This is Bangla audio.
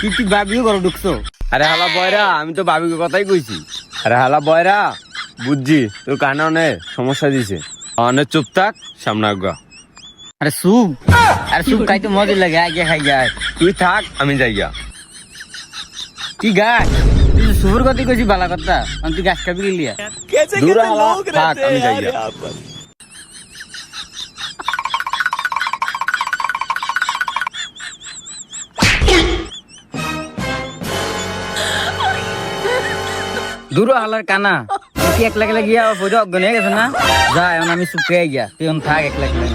কি তুই বাবিও ঘর ঢুকছো? আরে হালা বয়রা আমি তো বাবিকে কথাই কইছি। আরে হালা বয়রা বুঝছি তোর কানে অনেক সমস্যা দিছে। অনেক চুপ থাক সামনে আজ্ঞা আরে সুপ আরে সুপ খাইতে মজা লাগে আগে খাই গায় তুই থাক আমি যাই গা কি গাছ? তুই সুপুর কথা কইছি বালা কথা তুই গাছ খাবি গেলিয়া দূর হালা থাক আমি যাই গা দূর হালার কানা। তুই একলা একলা গিয়া বোঝা অজ্ঞান হয়ে গেছে না? যা, এখন আমি সুপে গিয়া তুই থাক একলা একলা